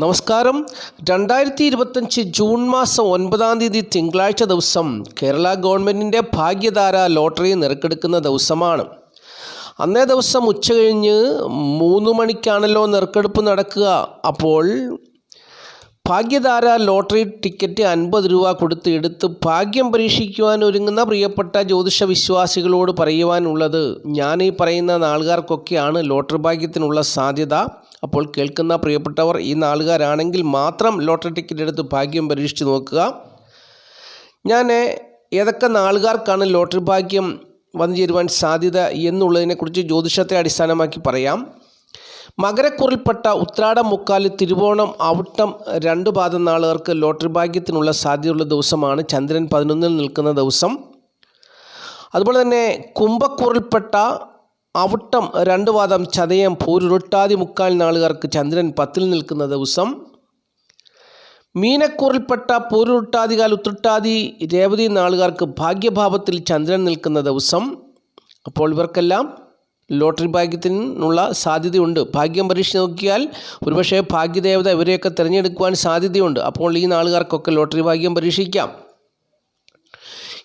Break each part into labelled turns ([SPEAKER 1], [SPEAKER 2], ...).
[SPEAKER 1] നമസ്കാരം. രണ്ടായിരത്തി ഇരുപത്തഞ്ച് ജൂൺ മാസം ഒൻപതാം തീയതി തിങ്കളാഴ്ച ദിവസം കേരള ഗവൺമെന്റിന്റെ ഭാഗ്യധാര ലോട്ടറി നിറക്കെടുക്കുന്ന ദിവസമാണ്. അന്നേ ദിവസം ഉച്ച കഴിഞ്ഞ് മൂന്ന് മണിക്കാണല്ലോ നിറക്കെടുപ്പ് നടക്കുക. അപ്പോൾ ഭാഗ്യധാര ലോട്ടറി ടിക്കറ്റ് അൻപത് രൂപ കൊടുത്ത് എടുത്ത് ഭാഗ്യം പരീക്ഷിക്കുവാൻ ഒരുങ്ങുന്ന പ്രിയപ്പെട്ട ജ്യോതിഷ വിശ്വാസികളോട് പറയുവാനുള്ളത്. ഞാൻ ഈ പറയുന്ന നാളുകാർക്കൊക്കെയാണ് ലോട്ടറി ഭാഗ്യത്തിനുള്ള സാധ്യത. അപ്പോൾ കേൾക്കുന്ന പ്രിയപ്പെട്ടവർ ഈ നാളുകാരാണെങ്കിൽ മാത്രം ലോട്ടറി ടിക്കറ്റ് എടുത്ത് ഭാഗ്യം പരീക്ഷിച്ച് നോക്കുക. ഞാൻ ഏതൊക്കെ നാളുകാർക്കാണ് ലോട്ടറി ഭാഗ്യം വന്നു ചേരുവാൻ സാധ്യത എന്നുള്ളതിനെക്കുറിച്ച് ജ്യോതിഷത്തെ അടിസ്ഥാനമാക്കി പറയാം. മകരക്കുറിൽപ്പെട്ട ഉത്രാടം മുക്കാൽ തിരുവോണം അവിട്ടം രണ്ട് പാദം നാളുകാർക്ക് ലോട്ടറി ഭാഗ്യത്തിനുള്ള സാധ്യതയുള്ള ദിവസമാണ് ചന്ദ്രൻ പതിനൊന്നിൽ നിൽക്കുന്ന ദിവസം. അതുപോലെ തന്നെ കുംഭക്കുറിൽപ്പെട്ട അവിട്ടം രണ്ട് പാദം ചതയം പൂരുരുട്ടാതി മുക്കാൽ നാളുകാർക്ക് ചന്ദ്രൻ പത്തിൽ നിൽക്കുന്ന ദിവസം. മീനക്കൂറിൽപ്പെട്ട പൂരുരുട്ടാതികാൽ ഉത്രട്ടാതി രേവതി നാളുകാർക്ക് ഭാഗ്യഭാവത്തിൽ ചന്ദ്രൻ നിൽക്കുന്ന ദിവസം. അപ്പോൾ ഇവർക്കെല്ലാം ലോട്ടറി ഭാഗ്യത്തിനുള്ള സാധ്യതയുണ്ട്. ഭാഗ്യം പരീക്ഷ നോക്കിയാൽ ഒരുപക്ഷെ ഭാഗ്യദേവത ഇവരെയൊക്കെ തിരഞ്ഞെടുക്കുവാൻ സാധ്യതയുണ്ട്. അപ്പോൾ ഈ നാളുകാർക്കൊക്കെ ലോട്ടറി ഭാഗ്യം പരീക്ഷിക്കാം.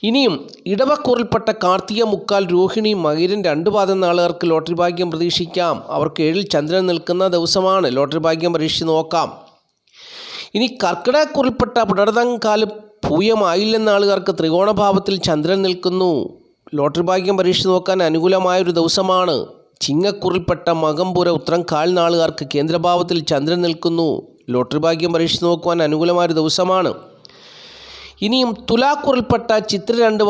[SPEAKER 1] ഇനിയും ഇടവക്കൂറിൽപ്പെട്ട കാർത്തിക മുക്കാൽ രോഹിണി മകിരൻ രണ്ട് പാദം നാളുകാർക്ക് ലോട്ടറി ഭാഗ്യം പ്രതീക്ഷിക്കാം. അവർക്ക് ഏഴിൽ ചന്ദ്രൻ നിൽക്കുന്ന ദിവസമാണ്. ലോട്ടറി ഭാഗ്യം പരീക്ഷിച്ച് നോക്കാം. ഇനി കർക്കിടകക്കുറിൽപ്പെട്ട പുണർതങ്കാൽ പൂയമായില്ലെന്ന ആളുകാർക്ക് ത്രികോണഭാവത്തിൽ ചന്ദ്രൻ നിൽക്കുന്നു. ലോട്ടറി ഭാഗ്യം പരീക്ഷ നോക്കാൻ അനുകൂലമായൊരു ദിവസമാണ്. ചിങ്ങക്കുറിൽപ്പെട്ട മകംപുര ഉത്രം കാൽനാളുകാർക്ക് കേന്ദ്രഭാവത്തിൽ ചന്ദ്രൻ നിൽക്കുന്നു. ലോട്ടറി ഭാഗ്യം പരീക്ഷ നോക്കുവാൻ അനുകൂലമായൊരു ദിവസമാണ്. ഇനിയും തുലാക്കുറിൽപ്പെട്ട ചിത്ര രണ്ട്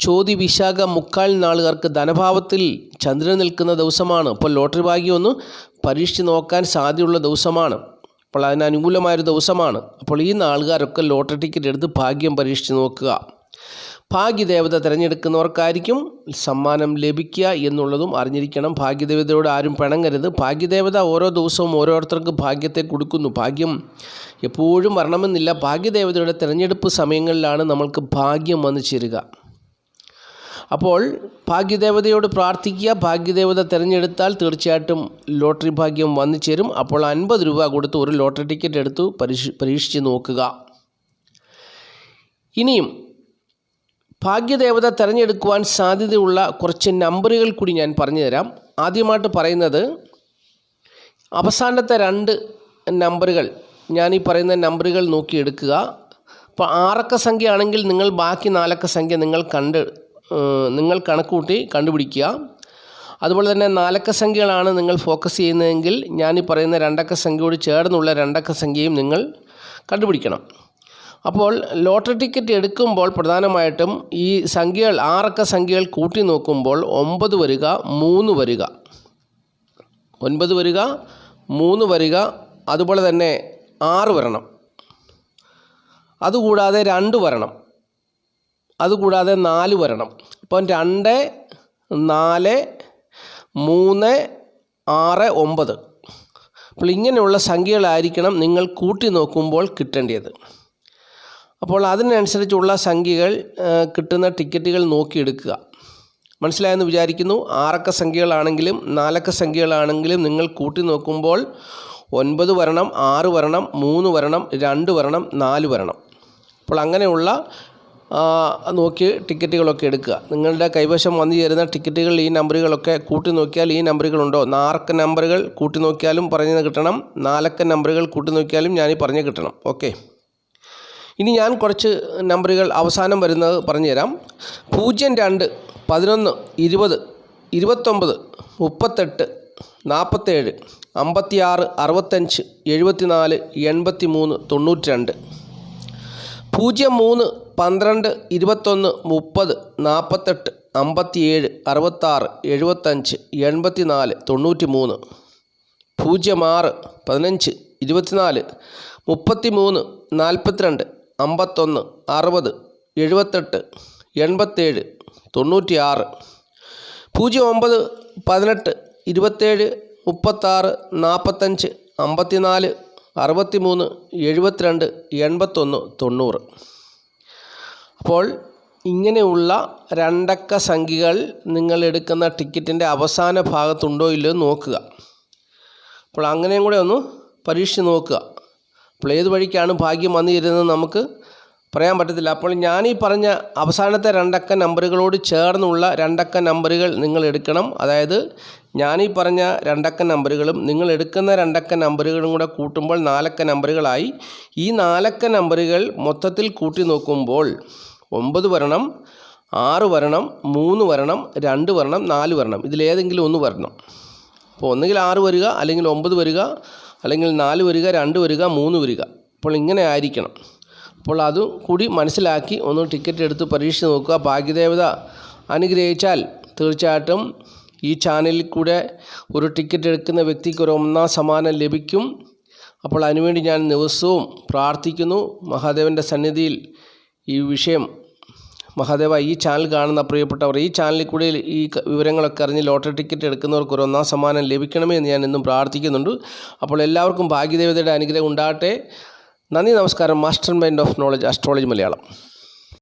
[SPEAKER 1] ചോതി വിശാഖ മുക്കാൽ നാളുകാർക്ക് ധനഭാവത്തിൽ ചന്ദ്രൻ നിൽക്കുന്ന ദിവസമാണ്. അപ്പോൾ ലോട്ടറി ഭാഗ്യം ഒന്ന് പരീക്ഷിച്ച് നോക്കാൻ സാധ്യതയുള്ള ദിവസമാണ്. അപ്പോൾ അതിന് അനുകൂലമായൊരു ദിവസമാണ്. അപ്പോൾ ഈ നാളുകാരൊക്കെ ലോട്ടറി ടിക്കറ്റ് എടുത്ത് ഭാഗ്യം പരീക്ഷിച്ച് നോക്കുക. ഭാഗ്യദേവത തിരഞ്ഞെടുക്കുന്നവർക്കായിരിക്കും സമ്മാനം ലഭിക്കുക എന്നുള്ളതും അറിഞ്ഞിരിക്കണം. ഭാഗ്യദേവതയോട് ആരും പിണങ്ങരുത്. ഭാഗ്യദേവത ഓരോ ദിവസവും ഓരോരുത്തർക്ക് ഭാഗ്യത്തെ കൊടുക്കുന്നു. ഭാഗ്യം എപ്പോഴും വരണമെന്നില്ല. ഭാഗ്യദേവതയുടെ തിരഞ്ഞെടുപ്പ് സമയങ്ങളിലാണ് നമ്മൾക്ക് ഭാഗ്യം വന്നു ചേരുക. അപ്പോൾ ഭാഗ്യദേവതയോട് പ്രാർത്ഥിക്കുക. ഭാഗ്യദേവത തിരഞ്ഞെടുത്താൽ തീർച്ചയായിട്ടും ലോട്ടറി ഭാഗ്യം വന്നു ചേരും. അപ്പോൾ അൻപത് രൂപ കൊടുത്ത് ഒരു ലോട്ടറി ടിക്കറ്റ് എടുത്തു പരീക്ഷ പരീക്ഷിച്ച് നോക്കുക. ഇനിയും ഭാഗ്യദേവത തിരഞ്ഞെടുക്കുവാൻ സാധ്യതയുള്ള കുറച്ച് നമ്പറുകൾ കൂടി ഞാൻ പറഞ്ഞു തരാം ആദ്യമായിട്ട് പറയുന്നത് അവസാനത്തെ രണ്ട് നമ്പറുകൾ. ഞാൻ ഈ പറയുന്ന നമ്പറുകൾ നോക്കി എടുക്കുക അപ്പോൾ ആറക്ക സംഖ്യ ആണെങ്കിൽ നിങ്ങൾ ബാക്കി നാലക്ക സംഖ്യ നിങ്ങൾ കണ്ട് നിങ്ങൾ കണക്കുകൂട്ടി കണ്ടുപിടിക്കുക. അതുപോലെ തന്നെ നാലക്ക സംഖ്യകളാണ് നിങ്ങൾ ഫോക്കസ് ചെയ്യുന്നതെങ്കിൽ ഞാൻ ഈ പറയുന്ന രണ്ടക്ക സംഖ്യയോട് ചേർന്നുള്ള രണ്ടക്ക സംഖ്യയും നിങ്ങൾ കണ്ടുപിടിക്കണം. അപ്പോൾ ലോട്ടറി ടിക്കറ്റ് എടുക്കുമ്പോൾ പ്രധാനമായിട്ടും ഈ സംഖ്യകൾ ആറക്ക സംഖ്യകൾ കൂട്ടി നോക്കുമ്പോൾ ഒമ്പത് വരിക മൂന്ന് വരിക. ഒൻപത് വരിക മൂന്ന് വരിക അതുപോലെ തന്നെ ആറ് വരണം. അതുകൂടാതെ രണ്ട് വരണം. അതുകൂടാതെ നാല് വരണം. അപ്പം രണ്ട് നാല് മൂന്ന് ആറ് ഒമ്പത്. അപ്പോൾ ഇങ്ങനെയുള്ള സംഖ്യകളായിരിക്കണം നിങ്ങൾ കൂട്ടി നോക്കുമ്പോൾ കിട്ടേണ്ടത്. അപ്പോൾ അതിനനുസരിച്ചുള്ള സംഖ്യകൾ കിട്ടുന്ന ടിക്കറ്റുകൾ നോക്കിയെടുക്കുക. മനസ്സിലായെന്ന് വിചാരിക്കുന്നു? ആറക്ക സംഖ്യകളാണെങ്കിലും നാലക്ക സംഖ്യകളാണെങ്കിലും നിങ്ങൾ കൂട്ടി നോക്കുമ്പോൾ ഒൻപത് വരണം ആറ് വരണം മൂന്ന് വരണം രണ്ട് വരണം നാല് വരണം. അപ്പോൾ അങ്ങനെയുള്ള നോക്കി ടിക്കറ്റുകളൊക്കെ എടുക്കുക. നിങ്ങളുടെ കൈവശം വന്നു ചേരുന്ന ടിക്കറ്റുകൾ ഈ നമ്പറുകളൊക്കെ കൂട്ടി നോക്കിയാൽ ഈ നമ്പറുകളുണ്ടോ നാറക്ക നമ്പറുകൾ കൂട്ടി നോക്കിയാലും പറഞ്ഞു കിട്ടണം. നാലക്ക നമ്പറുകൾ കൂട്ടി നോക്കിയാലും ഞാൻ ഈ പറഞ്ഞ് കിട്ടണം. ഓക്കെ. ഇനി ഞാൻ കുറച്ച് നമ്പറുകൾ അവസാനം വരുന്നത് പറഞ്ഞുതരാം. പൂജ്യം രണ്ട് പതിനൊന്ന് ഇരുപത് ഇരുപത്തൊമ്പത് മുപ്പത്തെട്ട് നാൽപ്പത്തേഴ് അമ്പത്തിയാറ് അറുപത്തഞ്ച് എഴുപത്തിനാല് എൺപത്തി മൂന്ന് തൊണ്ണൂറ്റി രണ്ട് പൂജ്യം മൂന്ന് പന്ത്രണ്ട് ഇരുപത്തൊന്ന് മുപ്പത് നാൽപ്പത്തെട്ട് അമ്പത്തിയേഴ് അറുപത്താറ് എഴുപത്തഞ്ച് എൺപത്തി നാല് തൊണ്ണൂറ്റി മൂന്ന് പൂജ്യം ആറ് പതിനഞ്ച് ഇരുപത്തിനാല് മുപ്പത്തി മൂന്ന് നാൽപ്പത്തിരണ്ട്. അമ്പത്തൊന്ന് അറുപത് എഴുപത്തെട്ട് എൺപത്തേഴ് തൊണ്ണൂറ്റി ആറ് പൂജ്യം ഒമ്പത് പതിനെട്ട് ഇരുപത്തേഴ് മുപ്പത്താറ് നാൽപ്പത്തഞ്ച് അമ്പത്തിനാല് അറുപത്തി മൂന്ന് എഴുപത്തിരണ്ട് എൺപത്തൊന്ന് തൊണ്ണൂറ്. അപ്പോൾ ഇങ്ങനെയുള്ള രണ്ടക്ക സംഖ്യകൾ നിങ്ങൾ എടുക്കുന്ന ടിക്കറ്റിന്റെ അവസാന ഭാഗത്തുണ്ടോ ഇല്ലയോ നോക്കുക. അപ്പോൾ അങ്ങനെയും കൂടെ ഒന്ന് പരീക്ഷിച്ച് നോക്കുക. അപ്പോൾ ഏത് വഴിക്കാണ് ഭാഗ്യം വന്നു ചേരുന്നത് നമുക്ക് പറയാൻ പറ്റത്തില്ല. അപ്പോൾ ഞാൻ ഈ പറഞ്ഞ അവസാനത്തെ രണ്ടക്ക നമ്പറുകളോട് ചേർന്നുള്ള രണ്ടക്ക നമ്പറുകൾ നിങ്ങൾ എടുക്കണം. അതായത് ഞാൻ ഈ പറഞ്ഞ രണ്ടക്ക നമ്പറുകളും നിങ്ങൾ എടുക്കുന്ന രണ്ടക്ക നമ്പറുകളും കൂടെ കൂട്ടുമ്പോൾ നാലക്ക നമ്പറുകളായി. ഈ നാലക്ക നമ്പറുകൾ മൊത്തത്തിൽ കൂട്ടി നോക്കുമ്പോൾ ഒമ്പത് വരണം ആറ് വരണം മൂന്ന് വരണം രണ്ട് വരണം നാല് വരണം. ഇതിലേതെങ്കിലും ഒന്ന് വരണം. അപ്പോൾ ഒന്നുകിൽ ആറ് വരിക അല്ലെങ്കിൽ ഒമ്പത് വരിക അല്ലെങ്കിൽ നാല് വരിക രണ്ട് വരിക മൂന്ന് വരിക. അപ്പോൾ ഇങ്ങനെ ആയിരിക്കണം. അപ്പോൾ അതും കൂടി മനസ്സിലാക്കി ഒന്ന് ടിക്കറ്റ് എടുത്ത് പരീക്ഷിച്ച് നോക്കുക. ഭാഗ്യദേവത അനുഗ്രഹിച്ചാൽ തീർച്ചയായിട്ടും ഈ ചാനലിൽ കൂടെ ഒരു ടിക്കറ്റ് എടുക്കുന്ന വ്യക്തിക്ക് ഒരു ഒന്നാം സമ്മാനം ലഭിക്കും. അപ്പോൾ അതിനുവേണ്ടി ഞാൻ ദിവസവും പ്രാർത്ഥിക്കുന്നു. മഹാദേവന്റെ സന്നിധിയിൽ ഈ വിഷയം മഹാദേവ ഈ ചാനൽ കാണുന്ന പ്രിയപ്പെട്ടവർ ഈ ചാനലിൽ കൂടി ഈ വിവരങ്ങളൊക്കെ അറിഞ്ഞ് ലോട്ടറി ടിക്കറ്റ് എടുക്കുന്നവർക്ക് ഒരു ഒന്നാം സമ്മാനം ലഭിക്കണമേ എന്ന് ഞാൻ എന്നും പ്രാർത്ഥിക്കുന്നുണ്ട്. അപ്പോൾ എല്ലാവർക്കും ഭാഗ്യദേവതയുടെ അനുഗ്രഹം ഉണ്ടാകട്ടെ. നന്ദി നമസ്കാരം. Master mind of knowledge astrology Malayalam